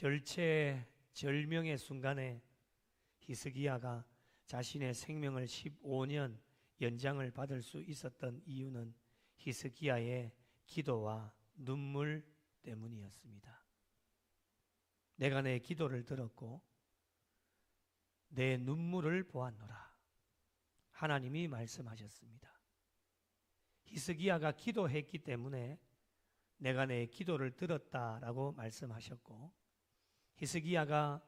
절체 절명의 순간에 히스기야가 자신의 생명을 15년 연장을 받을 수 있었던 이유는 히스기야의 기도와 눈물 때문이었습니다. 내가 내 기도를 들었고 내 눈물을 보았노라. 하나님이 말씀하셨습니다. 히스기야가 기도했기 때문에 내가 내 기도를 들었다라고 말씀하셨고 히스기야가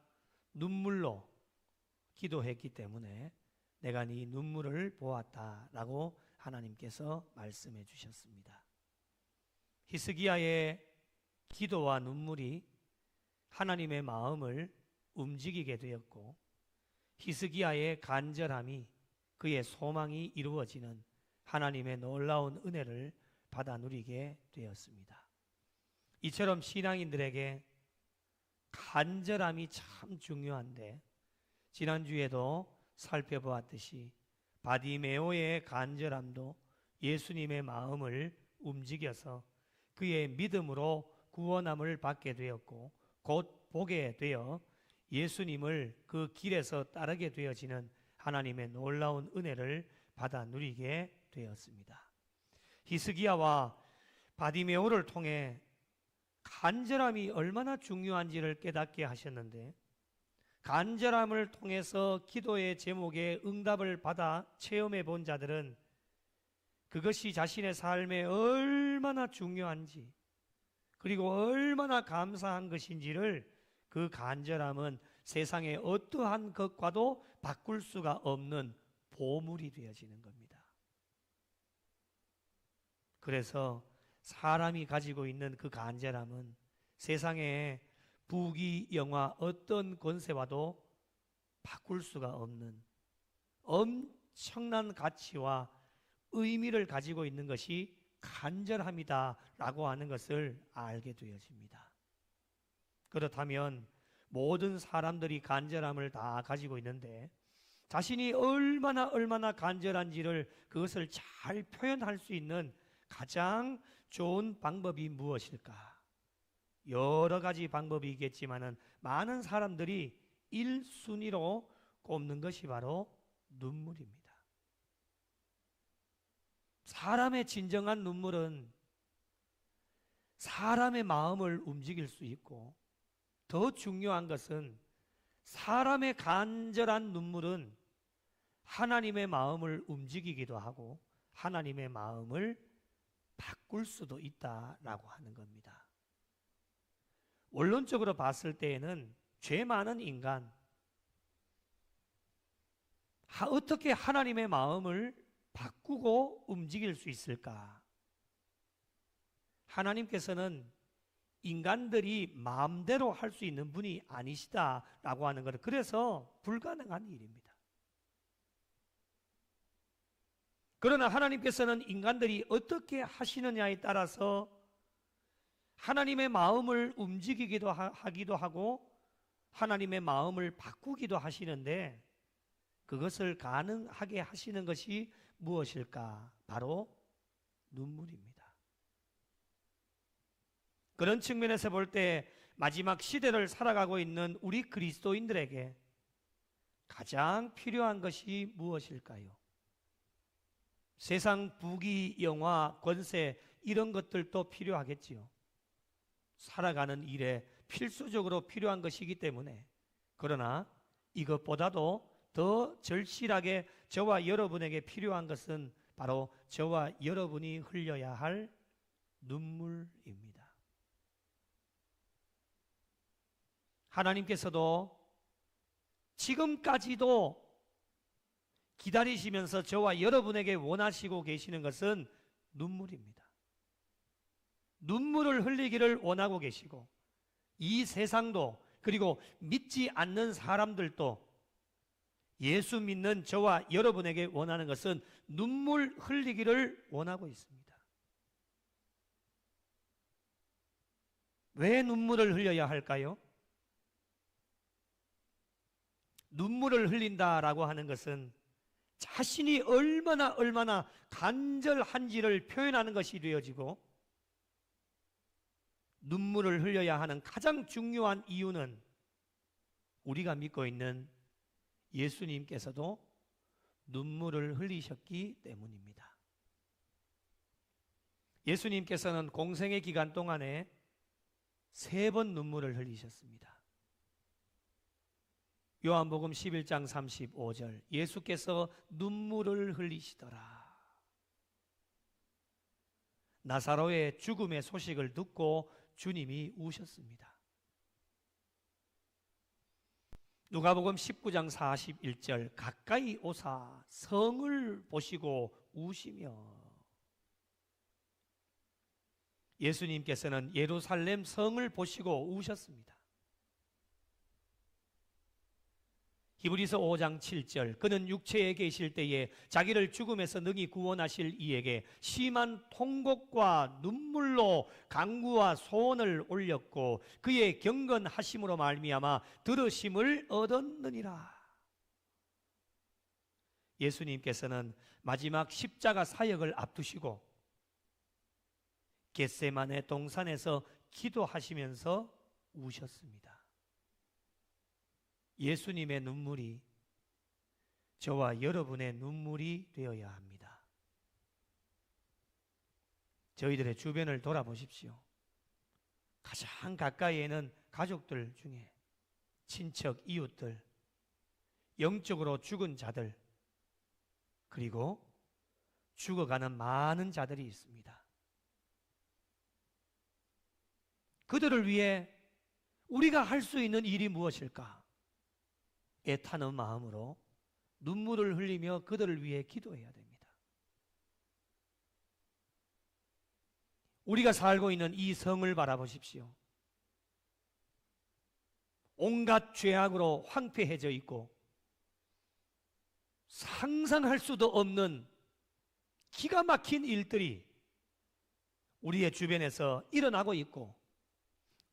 눈물로 기도했기 때문에 내가 네 눈물을 보았다라고 하나님께서 말씀해 주셨습니다. 히스기야의 기도와 눈물이 하나님의 마음을 움직이게 되었고 히스기야의 간절함이 그의 소망이 이루어지는 하나님의 놀라운 은혜를 받아 누리게 되었습니다. 이처럼 신앙인들에게 간절함이 참 중요한데 지난주에도 살펴보았듯이 바디메오의 간절함도 예수님의 마음을 움직여서 그의 믿음으로 구원함을 받게 되었고 곧 보게 되어 예수님을 그 길에서 따르게 되어지는 하나님의 놀라운 은혜를 받아 누리게 되었습니다. 히스기야와 바디메오를 통해 간절함이 얼마나 중요한지를 깨닫게 하셨는데 간절함을 통해서 기도의 제목에 응답을 받아 체험해 본 자들은 그것이 자신의 삶에 얼마나 중요한지 그리고 얼마나 감사한 것인지를 그 간절함은 세상의 어떠한 것과도 바꿀 수가 없는 보물이 되어지는 겁니다. 그래서 사람이 가지고 있는 그 간절함은 세상의 부귀 영화 어떤 권세와도 바꿀 수가 없는 엄청난 가치와 의미를 가지고 있는 것이 간절함이다라고 하는 것을 알게 되어집니다. 그렇다면 모든 사람들이 간절함을 다 가지고 있는데 자신이 얼마나 얼마나 간절한지를 그것을 잘 표현할 수 있는 가장 좋은 방법이 무엇일까? 여러 가지 방법이 있겠지만은 많은 사람들이 1순위로 꼽는 것이 바로 눈물입니다. 사람의 진정한 눈물은 사람의 마음을 움직일 수 있고 더 중요한 것은 사람의 간절한 눈물은 하나님의 마음을 움직이기도 하고 하나님의 마음을 바꿀 수도 있다라고 하는 겁니다. 원론적으로 봤을 때에는 죄 많은 인간, 어떻게 하나님의 마음을 바꾸고 움직일 수 있을까? 하나님께서는 인간들이 마음대로 할 수 있는 분이 아니시다라고 하는 것 그래서 불가능한 일입니다. 그러나 하나님께서는 인간들이 어떻게 하시느냐에 따라서 하나님의 마음을 움직이기도 하기도 하고 하나님의 마음을 바꾸기도 하시는데 그것을 가능하게 하시는 것이 무엇일까? 바로 눈물입니다. 그런 측면에서 볼 때 마지막 시대를 살아가고 있는 우리 그리스도인들에게 가장 필요한 것이 무엇일까요? 세상 부귀, 영화, 권세 이런 것들도 필요하겠지요. 살아가는 일에 필수적으로 필요한 것이기 때문에 그러나 이것보다도 더 절실하게 저와 여러분에게 필요한 것은 바로 저와 여러분이 흘려야 할 눈물입니다. 하나님께서도 지금까지도 기다리시면서 저와 여러분에게 원하시고 계시는 것은 눈물입니다. 눈물을 흘리기를 원하고 계시고 이 세상도 그리고 믿지 않는 사람들도 예수 믿는 저와 여러분에게 원하는 것은 눈물 흘리기를 원하고 있습니다. 왜 눈물을 흘려야 할까요? 눈물을 흘린다라고 하는 것은 자신이 얼마나 얼마나 간절한지를 표현하는 것이 되어지고 눈물을 흘려야 하는 가장 중요한 이유는 우리가 믿고 있는 예수님께서도 눈물을 흘리셨기 때문입니다. 예수님께서는 공생의 기간 동안에 세 번 눈물을 흘리셨습니다. 요한복음 11장 35절 예수께서 눈물을 흘리시더라. 나사로의 죽음의 소식을 듣고 주님이 우셨습니다. 누가복음 19장 41절 가까이 오사 성을 보시고 우시며 예수님께서는 예루살렘 성을 보시고 우셨습니다. 히브리서 5장 7절 그는 육체에 계실 때에 자기를 죽음에서 능히 구원하실 이에게 심한 통곡과 눈물로 강구와 소원을 올렸고 그의 경건하심으로 말미암아 들으심을 얻었느니라. 예수님께서는 마지막 십자가 사역을 앞두시고 겟세만의 동산에서 기도하시면서 우셨습니다. 예수님의 눈물이 저와 여러분의 눈물이 되어야 합니다. 저희들의 주변을 돌아보십시오. 가장 가까이에는 가족들 중에 친척, 이웃들, 영적으로 죽은 자들, 그리고 죽어가는 많은 자들이 있습니다. 그들을 위해 우리가 할 수 있는 일이 무엇일까? 애타는 마음으로 눈물을 흘리며 그들을 위해 기도해야 됩니다. 우리가 살고 있는 이 성을 바라보십시오. 온갖 죄악으로 황폐해져 있고 상상할 수도 없는 기가 막힌 일들이 우리의 주변에서 일어나고 있고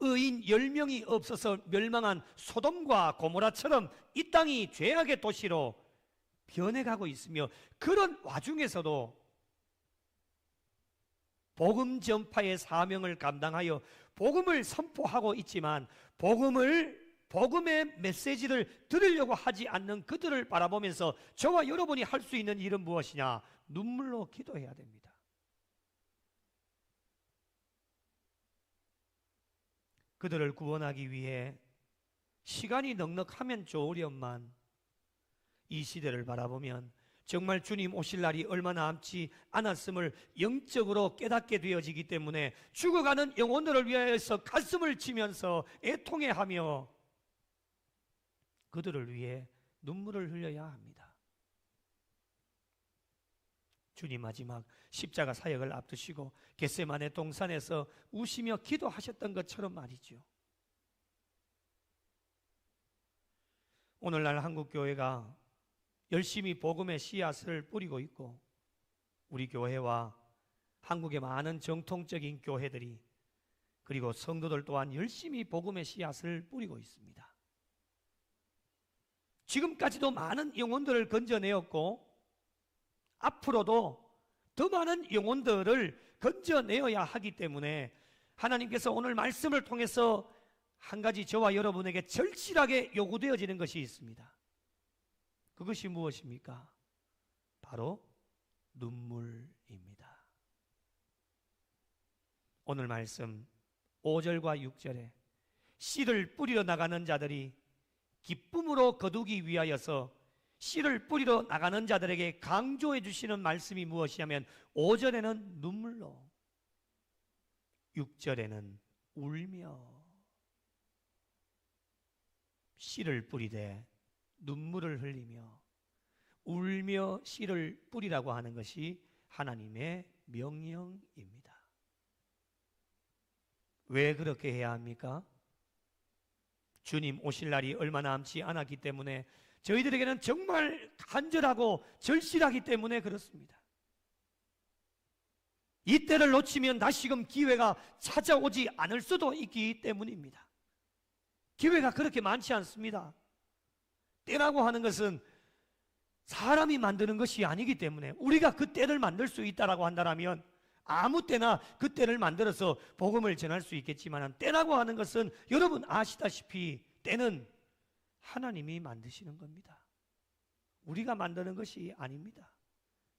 의인 10명이 없어서 멸망한 소돔과 고모라처럼 이 땅이 죄악의 도시로 변해가고 있으며 그런 와중에서도 복음 전파의 사명을 감당하여 복음을 선포하고 있지만 복음을 복음의 메시지를 들으려고 하지 않는 그들을 바라보면서 저와 여러분이 할 수 있는 일은 무엇이냐? 눈물로 기도해야 됩니다. 그들을 구원하기 위해 시간이 넉넉하면 좋으련만 이 시대를 바라보면 정말 주님 오실 날이 얼마 남지 않았음을 영적으로 깨닫게 되어지기 때문에 죽어가는 영혼들을 위하여서 가슴을 치면서 애통해하며 그들을 위해 눈물을 흘려야 합니다. 주님 마지막 십자가 사역을 앞두시고 겟세만의 동산에서 우시며 기도하셨던 것처럼 말이죠. 오늘날 한국 교회가 열심히 복음의 씨앗을 뿌리고 있고 우리 교회와 한국의 많은 정통적인 교회들이 그리고 성도들 또한 열심히 복음의 씨앗을 뿌리고 있습니다. 지금까지도 많은 영혼들을 건져내었고 앞으로도 더 많은 영혼들을 건져내어야 하기 때문에 하나님께서 오늘 말씀을 통해서 한 가지 저와 여러분에게 절실하게 요구되어지는 것이 있습니다. 그것이 무엇입니까? 바로 눈물입니다. 오늘 말씀 5절과 6절에 씨를 뿌리러 나가는 자들이 기쁨으로 거두기 위하여서 씨를 뿌리러 나가는 자들에게 강조해 주시는 말씀이 무엇이냐면 5절에는 눈물로 6절에는 울며 씨를 뿌리되 눈물을 흘리며 울며 씨를 뿌리라고 하는 것이 하나님의 명령입니다. 왜 그렇게 해야 합니까? 주님 오실 날이 얼마 남지 않았기 때문에 저희들에게는 정말 간절하고 절실하기 때문에 그렇습니다. 이때를 놓치면 다시금 기회가 찾아오지 않을 수도 있기 때문입니다. 기회가 그렇게 많지 않습니다. 때라고 하는 것은 사람이 만드는 것이 아니기 때문에 우리가 그 때를 만들 수 있다라고 한다면 아무 때나 그 때를 만들어서 복음을 전할 수 있겠지만 때라고 하는 것은 여러분 아시다시피 때는 하나님이 만드시는 겁니다. 우리가 만드는 것이 아닙니다.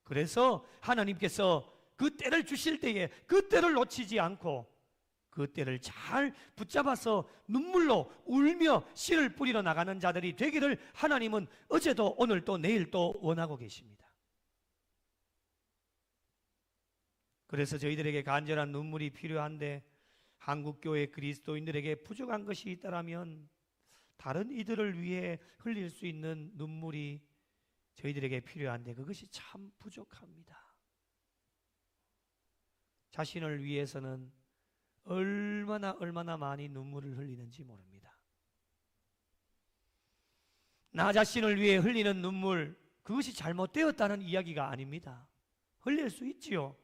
그래서 하나님께서 그 때를 주실 때에 그 때를 놓치지 않고 그 때를 잘 붙잡아서 눈물로 울며 씨를 뿌리러 나가는 자들이 되기를 하나님은 어제도 오늘도 내일도 원하고 계십니다. 그래서 저희들에게 간절한 눈물이 필요한데 한국교회 그리스도인들에게 부족한 것이 있다면 다른 이들을 위해 흘릴 수 있는 눈물이 저희들에게 필요한데 그것이 참 부족합니다. 자신을 위해서는 얼마나 얼마나 많이 눈물을 흘리는지 모릅니다. 나 자신을 위해 흘리는 눈물 그것이 잘못되었다는 이야기가 아닙니다. 흘릴 수 있지요.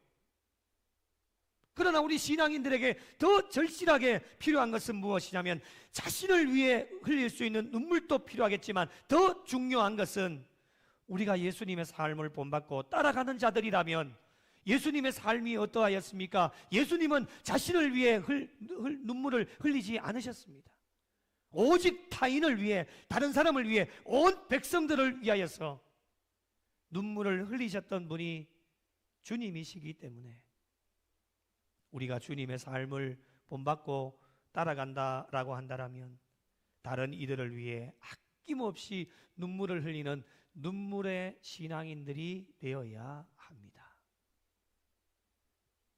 그러나 우리 신앙인들에게 더 절실하게 필요한 것은 무엇이냐면 자신을 위해 흘릴 수 있는 눈물도 필요하겠지만 더 중요한 것은 우리가 예수님의 삶을 본받고 따라가는 자들이라면 예수님의 삶이 어떠하였습니까? 예수님은 자신을 위해 흘, 흘, 눈물을 흘리지 않으셨습니다. 오직 타인을 위해, 다른 사람을 위해, 온 백성들을 위하여서 눈물을 흘리셨던 분이 주님이시기 때문에 우리가 주님의 삶을 본받고 따라간다라고 한다면 다른 이들을 위해 아낌없이 눈물을 흘리는 눈물의 신앙인들이 되어야 합니다.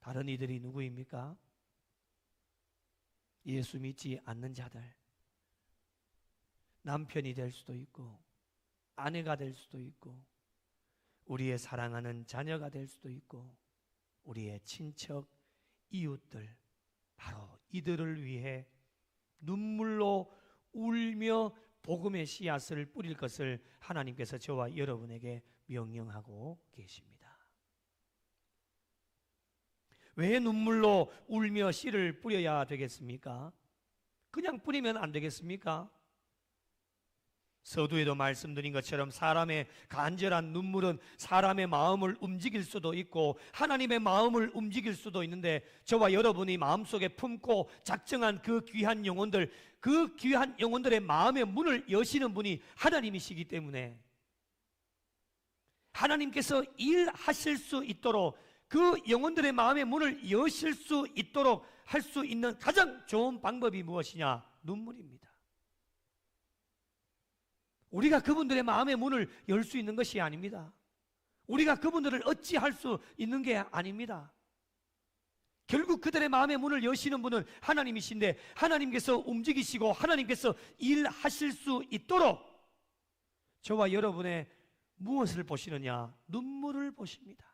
다른 이들이 누구입니까? 예수 믿지 않는 자들. 남편이 될 수도 있고, 아내가 될 수도 있고, 우리의 사랑하는 자녀가 될 수도 있고, 우리의 친척, 이웃들, 바로 이들을 위해 눈물로 울며 복음의 씨앗을 뿌릴 것을 하나님께서 저와 여러분에게 명령하고 계십니다. 왜 눈물로 울며 씨를 뿌려야 되겠습니까? 그냥 뿌리면 안 되겠습니까? 서두에도 말씀드린 것처럼 사람의 간절한 눈물은 사람의 마음을 움직일 수도 있고 하나님의 마음을 움직일 수도 있는데 저와 여러분이 마음속에 품고 작정한 그 귀한 영혼들 그 귀한 영혼들의 마음의 문을 여시는 분이 하나님이시기 때문에 하나님께서 일하실 수 있도록 그 영혼들의 마음의 문을 여실 수 있도록 할 수 있는 가장 좋은 방법이 무엇이냐? 눈물입니다. 우리가 그분들의 마음의 문을 열 수 있는 것이 아닙니다. 우리가 그분들을 어찌할 수 있는 게 아닙니다. 결국 그들의 마음의 문을 여시는 분은 하나님이신데 하나님께서 움직이시고 하나님께서 일하실 수 있도록 저와 여러분의 무엇을 보시느냐? 눈물을 보십니다.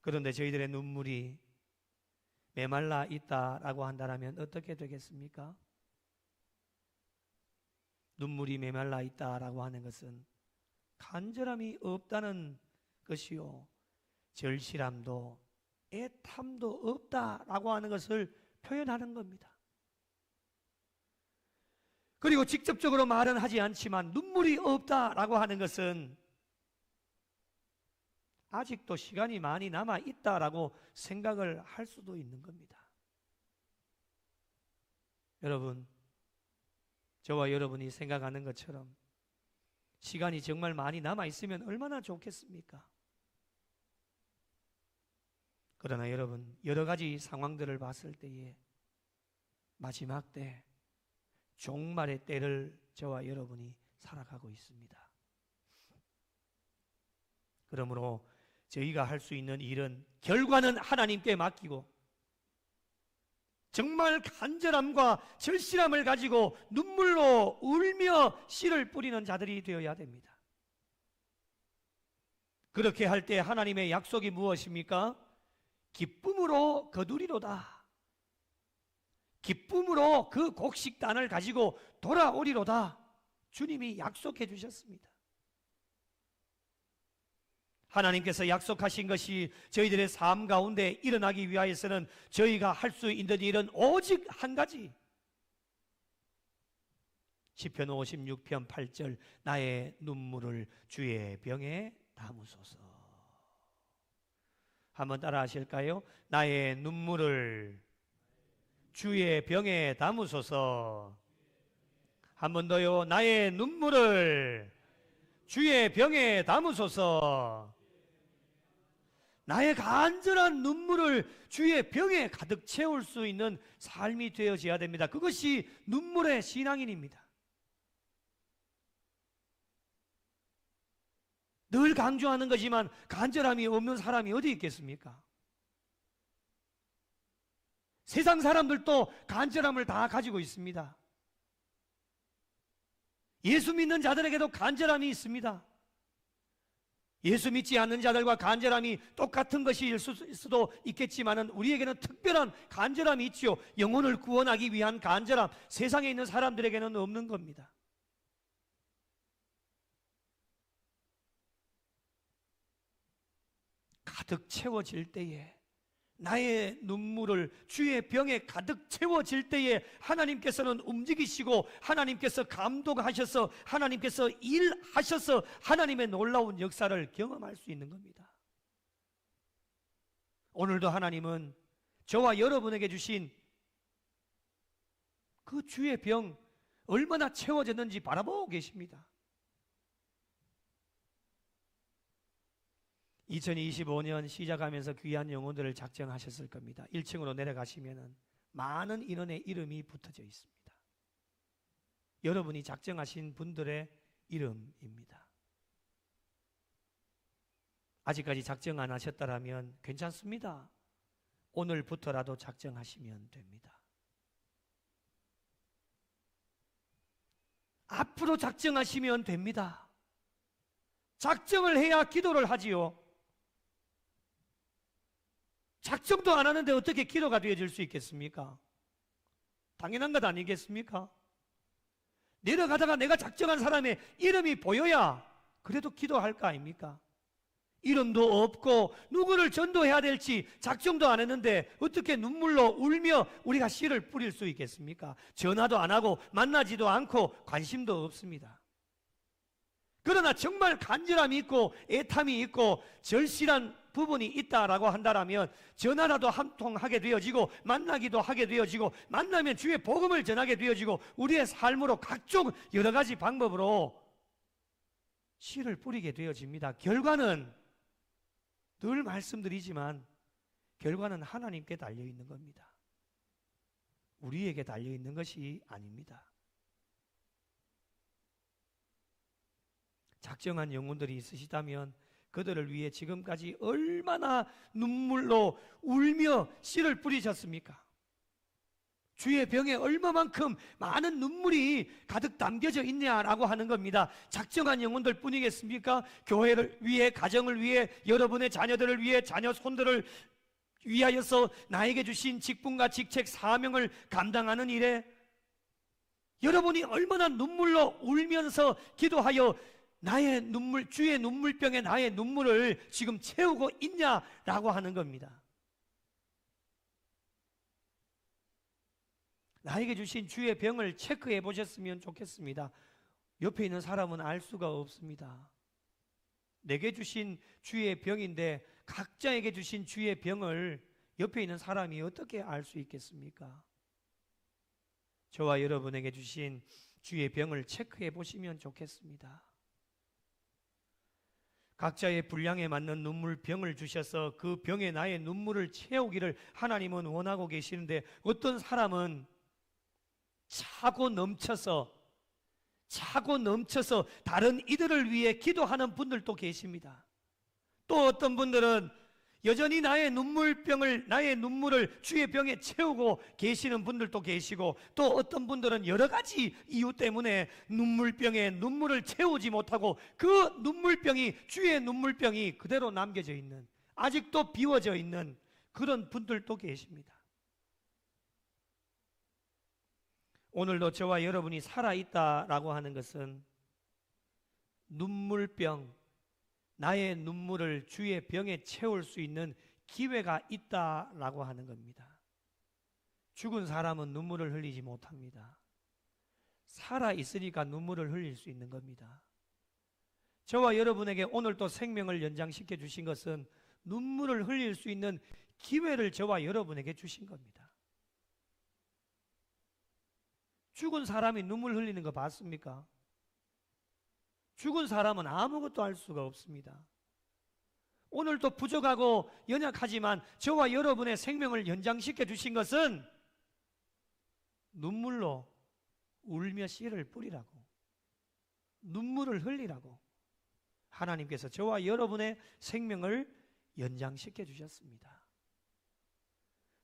그런데 저희들의 눈물이 메말라 있다라고 한다면 어떻게 되겠습니까? 눈물이 메말라 있다라고 하는 것은 간절함이 없다는 것이요. 절실함도 애탐도 없다라고 하는 것을 표현하는 겁니다. 그리고 직접적으로 말은 하지 않지만 눈물이 없다라고 하는 것은 아직도 시간이 많이 남아 있다라고 생각을 할 수도 있는 겁니다. 여러분, 저와 여러분이 생각하는 것처럼 시간이 정말 많이 남아 있으면 얼마나 좋겠습니까? 그러나 여러분, 여러 가지 상황들을 봤을 때에 마지막 때, 종말의 때를 저와 여러분이 살아가고 있습니다. 그러므로 저희가 할 수 있는 일은 결과는 하나님께 맡기고 정말 간절함과 절실함을 가지고 눈물로 울며 씨를 뿌리는 자들이 되어야 됩니다. 그렇게 할 때 하나님의 약속이 무엇입니까? 기쁨으로 거두리로다. 기쁨으로 그 곡식단을 가지고 돌아오리로다. 주님이 약속해 주셨습니다. 하나님께서 약속하신 것이 저희들의 삶 가운데 일어나기 위하여서는 저희가 할 수 있는 일은 오직 한 가지. 시편 56편 8절 나의 눈물을 주의 병에 담으소서. 한번 따라 하실까요? 나의 눈물을 주의 병에 담으소서. 한 번 더요. 나의 눈물을 주의 병에 담으소서. 나의 간절한 눈물을 주의 병에 가득 채울 수 있는 삶이 되어져야 됩니다. 그것이 눈물의 신앙인입니다. 늘 강조하는 거지만 간절함이 없는 사람이 어디 있겠습니까? 세상 사람들도 간절함을 다 가지고 있습니다. 예수 믿는 자들에게도 간절함이 있습니다. 예수 믿지 않는 자들과 간절함이 똑같은 것일 수도 있겠지만 우리에게는 특별한 간절함이 있죠. 영혼을 구원하기 위한 간절함, 세상에 있는 사람들에게는 없는 겁니다. 가득 채워질 때에 나의 눈물을 주의 병에 가득 채워질 때에 하나님께서는 움직이시고 하나님께서 감독하셔서 하나님께서 일하셔서 하나님의 놀라운 역사를 경험할 수 있는 겁니다. 오늘도 하나님은 저와 여러분에게 주신 그 주의 병 얼마나 채워졌는지 바라보고 계십니다. 2025년 시작하면서 귀한 영혼들을 작정하셨을 겁니다. 1층으로 내려가시면 많은 인원의 이름이 붙어져 있습니다. 여러분이 작정하신 분들의 이름입니다. 아직까지 작정 안 하셨다면 괜찮습니다. 오늘부터라도 작정하시면 됩니다. 앞으로 작정하시면 됩니다. 작정을 해야 기도를 하지요. 작정도 안 하는데 어떻게 기도가 되어질 수 있겠습니까? 당연한 것 아니겠습니까? 내려가다가 내가 작정한 사람의 이름이 보여야 그래도 기도할 거 아닙니까? 이름도 없고 누구를 전도해야 될지 작정도 안 했는데 어떻게 눈물로 울며 우리가 씨를 뿌릴 수 있겠습니까? 전화도 안 하고 만나지도 않고 관심도 없습니다. 그러나 정말 간절함이 있고 애탐이 있고 절실한 부분이 있다라고 한다라면 전화라도 한 통 하게 되어지고 만나기도 하게 되어지고 만나면 주의 복음을 전하게 되어지고 우리의 삶으로 각종 여러 가지 방법으로 씨를 뿌리게 되어집니다. 결과는 늘 말씀드리지만 결과는 하나님께 달려 있는 겁니다. 우리에게 달려 있는 것이 아닙니다. 작정한 영혼들이 있으시다면 그들을 위해 지금까지 얼마나 눈물로 울며 씨를 뿌리셨습니까? 주의 병에 얼마만큼 많은 눈물이 가득 담겨져 있냐라고 하는 겁니다. 작정한 영혼들 뿐이겠습니까? 교회를 위해, 가정을 위해, 여러분의 자녀들을 위해, 자녀 손들을 위하여서 나에게 주신 직분과 직책, 사명을 감당하는 일에 여러분이 얼마나 눈물로 울면서 기도하여 나의 눈물, 주의 눈물병에 나의 눈물을 지금 채우고 있냐라고 하는 겁니다. 나에게 주신 주의 병을 체크해 보셨으면 좋겠습니다. 옆에 있는 사람은 알 수가 없습니다. 내게 주신 주의 병인데 각자에게 주신 주의 병을 옆에 있는 사람이 어떻게 알 수 있겠습니까? 저와 여러분에게 주신 주의 병을 체크해 보시면 좋겠습니다. 각자의 분량에 맞는 눈물 병을 주셔서 그 병에 나의 눈물을 채우기를 하나님은 원하고 계시는데 어떤 사람은 차고 넘쳐서 차고 넘쳐서 다른 이들을 위해 기도하는 분들도 계십니다. 또 어떤 분들은 여전히 나의 눈물병을 나의 눈물을 주의 병에 채우고 계시는 분들도 계시고 또 어떤 분들은 여러 가지 이유 때문에 눈물병에 눈물을 채우지 못하고 그 눈물병이 주의 눈물병이 그대로 남겨져 있는 아직도 비워져 있는 그런 분들도 계십니다. 오늘도 저와 여러분이 살아 있다라고 하는 것은 눈물병 나의 눈물을 주의 병에 채울 수 있는 기회가 있다라고 하는 겁니다. 죽은 사람은 눈물을 흘리지 못합니다. 살아 있으니까 눈물을 흘릴 수 있는 겁니다. 저와 여러분에게 오늘 또 생명을 연장시켜 주신 것은 눈물을 흘릴 수 있는 기회를 저와 여러분에게 주신 겁니다. 죽은 사람이 눈물 흘리는 거 봤습니까? 죽은 사람은 아무것도 할 수가 없습니다. 오늘도 부족하고 연약하지만 저와 여러분의 생명을 연장시켜 주신 것은 눈물로 울며 씨를 뿌리라고 눈물을 흘리라고 하나님께서 저와 여러분의 생명을 연장시켜 주셨습니다.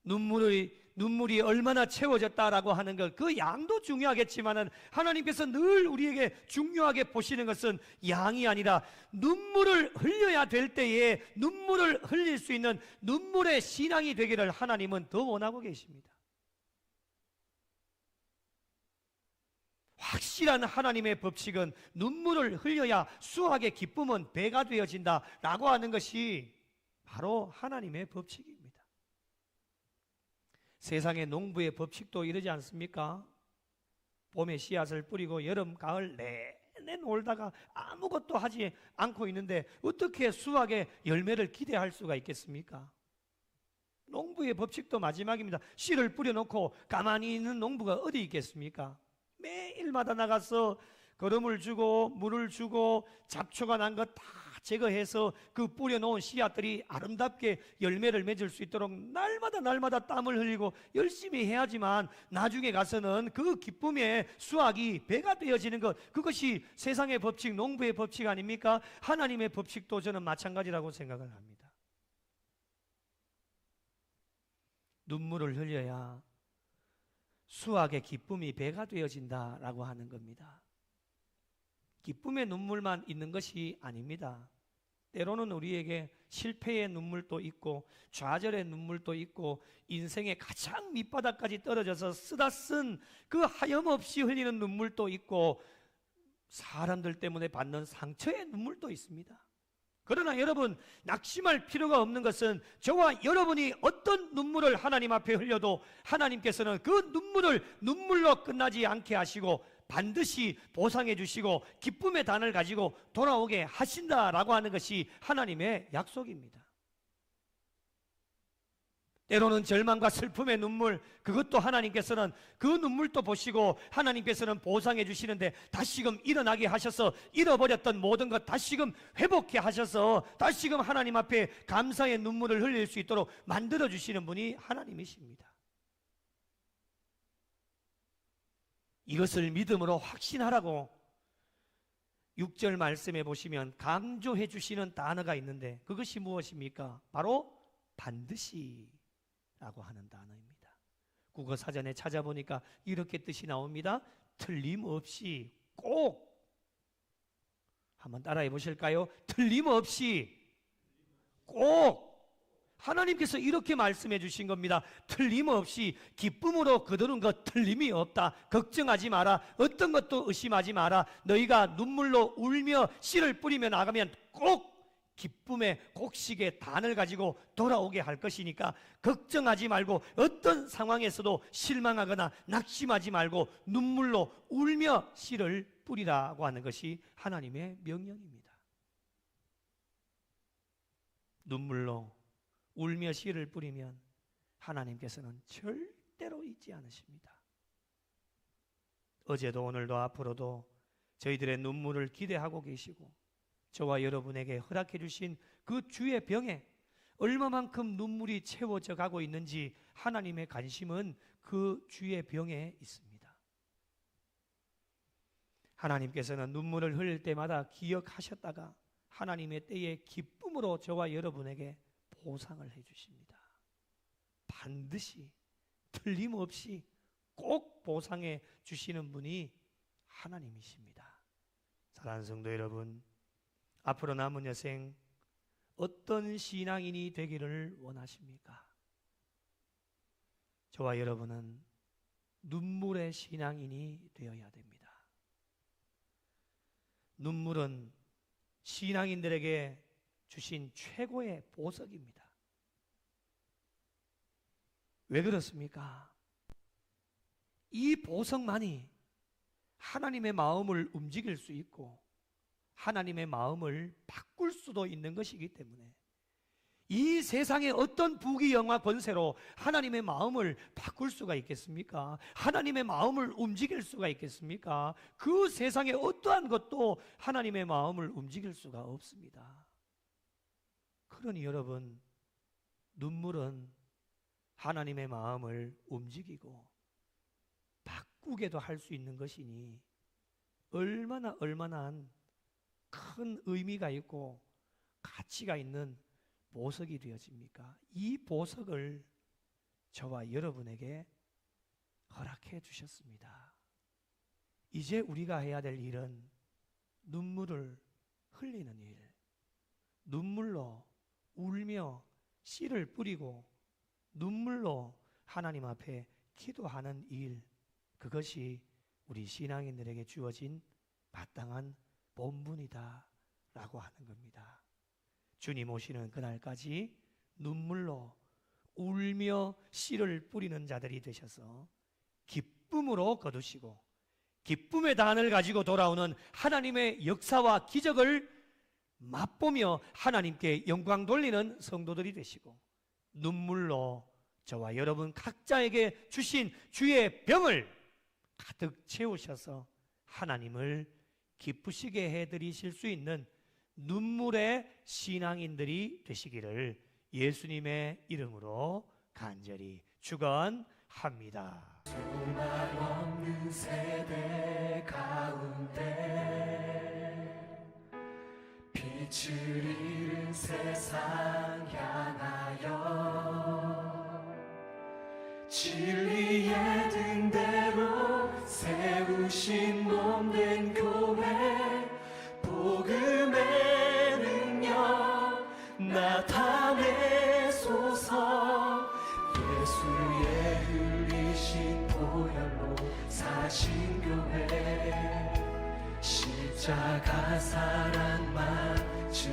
눈물이 눈물이 얼마나 채워졌다라고 하는 것 그 양도 중요하겠지만은 하나님께서 늘 우리에게 중요하게 보시는 것은 양이 아니라 눈물을 흘려야 될 때에 눈물을 흘릴 수 있는 눈물의 신앙이 되기를 하나님은 더 원하고 계십니다. 확실한 하나님의 법칙은 눈물을 흘려야 수학의 기쁨은 배가 되어진다라고 하는 것이 바로 하나님의 법칙입니다. 세상의 농부의 법칙도 이러지 않습니까? 봄에 씨앗을 뿌리고 여름, 가을 내내 놀다가 아무것도 하지 않고 있는데 어떻게 수확의 열매를 기대할 수가 있겠습니까? 농부의 법칙도 마지막입니다. 씨를 뿌려놓고 가만히 있는 농부가 어디 있겠습니까? 매일마다 나가서 걸음을 주고 물을 주고 잡초가 난 것 다 제거해서 그 뿌려놓은 씨앗들이 아름답게 열매를 맺을 수 있도록 날마다 날마다 땀을 흘리고 열심히 해야지만 나중에 가서는 그 기쁨의 수확이 배가 되어지는 것 그것이 세상의 법칙, 농부의 법칙 아닙니까? 하나님의 법칙도 저는 마찬가지라고 생각을 합니다. 눈물을 흘려야 수학의 기쁨이 배가 되어진다라고 하는 겁니다. 기쁨의 눈물만 있는 것이 아닙니다. 때로는 우리에게 실패의 눈물도 있고 좌절의 눈물도 있고 인생의 가장 밑바닥까지 떨어져서 쓰다 쓴 그 하염없이 흘리는 눈물도 있고 사람들 때문에 받는 상처의 눈물도 있습니다. 그러나 여러분 낙심할 필요가 없는 것은 저와 여러분이 어떤 눈물을 하나님 앞에 흘려도 하나님께서는 그 눈물을 눈물로 끝나지 않게 하시고 반드시 보상해 주시고 기쁨의 단을 가지고 돌아오게 하신다라고 하는 것이 하나님의 약속입니다. 때로는 절망과 슬픔의 눈물, 그것도 하나님께서는 그 눈물도 보시고 하나님께서는 보상해 주시는데 다시금 일어나게 하셔서 잃어버렸던 모든 것 다시금 회복해 하셔서 다시금 하나님 앞에 감사의 눈물을 흘릴 수 있도록 만들어 주시는 분이 하나님이십니다. 이것을 믿음으로 확신하라고 6절 말씀에 보시면 강조해 주시는 단어가 있는데 그것이 무엇입니까? 바로 반드시 라고 하는 단어입니다. 국어 사전에 찾아보니까 이렇게 뜻이 나옵니다. 틀림없이 꼭 한번 따라해 보실까요? 틀림없이 꼭 하나님께서 이렇게 말씀해 주신 겁니다. 틀림없이 기쁨으로 거두는 것 틀림이 없다. 걱정하지 마라. 어떤 것도 의심하지 마라. 너희가 눈물로 울며 씨를 뿌리며 나가면 꼭 기쁨의 곡식의 단을 가지고 돌아오게 할 것이니까 걱정하지 말고 어떤 상황에서도 실망하거나 낙심하지 말고 눈물로 울며 씨를 뿌리라고 하는 것이 하나님의 명령입니다. 눈물로 울며 씨를 뿌리면 하나님께서는 절대로 잊지 않으십니다. 어제도 오늘도 앞으로도 저희들의 눈물을 기대하고 계시고 저와 여러분에게 허락해 주신 그 주의 병에 얼마만큼 눈물이 채워져 가고 있는지 하나님의 관심은 그 주의 병에 있습니다. 하나님께서는 눈물을 흘릴 때마다 기억하셨다가 하나님의 때에 기쁨으로 저와 여러분에게 보상을 해 주십니다. 반드시 틀림없이 꼭 보상해 주시는 분이 하나님이십니다. 사랑하는 성도 여러분, 앞으로 남은 여생 어떤 신앙인이 되기를 원하십니까? 저와 여러분은 눈물의 신앙인이 되어야 됩니다. 눈물은 신앙인들에게 주신 최고의 보석입니다. 왜 그렇습니까? 이 보석만이 하나님의 마음을 움직일 수 있고 하나님의 마음을 바꿀 수도 있는 것이기 때문에 이 세상의 어떤 부귀 영화 권세로 하나님의 마음을 바꿀 수가 있겠습니까? 하나님의 마음을 움직일 수가 있겠습니까? 그 세상의 어떠한 것도 하나님의 마음을 움직일 수가 없습니다. 그러니 여러분, 눈물은 하나님의 마음을 움직이고 바꾸게도 할 수 있는 것이니 얼마나 얼마나 큰 의미가 있고 가치가 있는 보석이 되어집니까? 이 보석을 저와 여러분에게 허락해 주셨습니다. 이제 우리가 해야 될 일은 눈물을 흘리는 일, 눈물로 울며 씨를 뿌리고 눈물로 하나님 앞에 기도하는 일, 그것이 우리 신앙인들에게 주어진 마땅한 본분이다 라고 하는 겁니다. 주님 오시는 그날까지 눈물로 울며 씨를 뿌리는 자들이 되셔서 기쁨으로 거두시고 기쁨의 단을 가지고 돌아오는 하나님의 역사와 기적을 맛보며 하나님께 영광 돌리는 성도들이 되시고 눈물로 저와 여러분 각자에게 주신 주의 병을 가득 채우셔서 하나님을 기쁘시게 해드리실 수 있는 눈물의 신앙인들이 되시기를 예수님의 이름으로 간절히 축원합니다. 빛을 잃은 세상 향하여. 진리의 등대로 세우신 몸 된 교회 복음의 능력 나타내소서. 예수의 흘리신 보혈로 사신 교회 십자가 사랑만 情